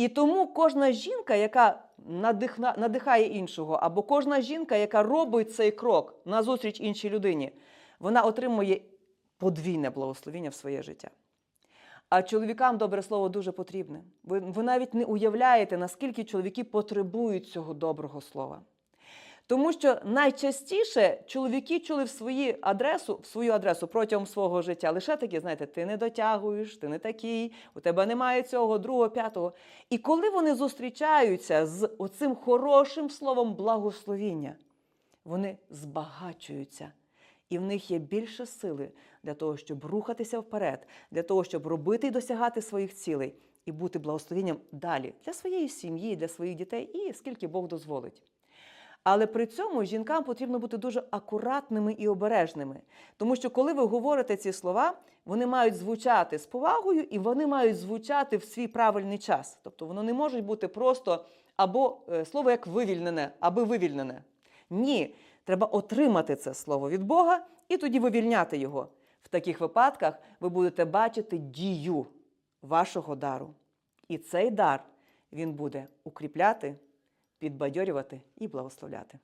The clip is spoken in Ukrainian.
І тому кожна жінка, яка надихна, надихає іншого, або кожна жінка, яка робить цей крок назустріч іншій людині, вона отримує подвійне благословіння в своє життя. А чоловікам добре слово дуже потрібне. Ви, ви навіть не уявляєте, наскільки чоловіки потребують цього доброго слова. Тому що найчастіше чоловіки чули в свою адресу, в свою адресу протягом свого життя лише такі, знаєте, ти не дотягуєш, ти не такий, у тебе немає цього, другого, п'ятого. І коли вони зустрічаються з оцим хорошим словом благословіння, вони збагачуються. І в них є більше сили для того, щоб рухатися вперед, для того, щоб робити і досягати своїх цілей і бути благословенням далі для своєї сім'ї, для своїх дітей і скільки Бог дозволить. Але при цьому жінкам потрібно бути дуже акуратними і обережними, тому що коли ви говорите ці слова, вони мають звучати з повагою і вони мають звучати в свій правильний час. Тобто воно не може бути просто або е, слово як вивільнене, аби вивільнене. Ні, треба отримати це слово від Бога і тоді вивільняти його. В таких випадках ви будете бачити дію вашого дару. І цей дар він буде укріпляти, підбадьорювати і благословляти.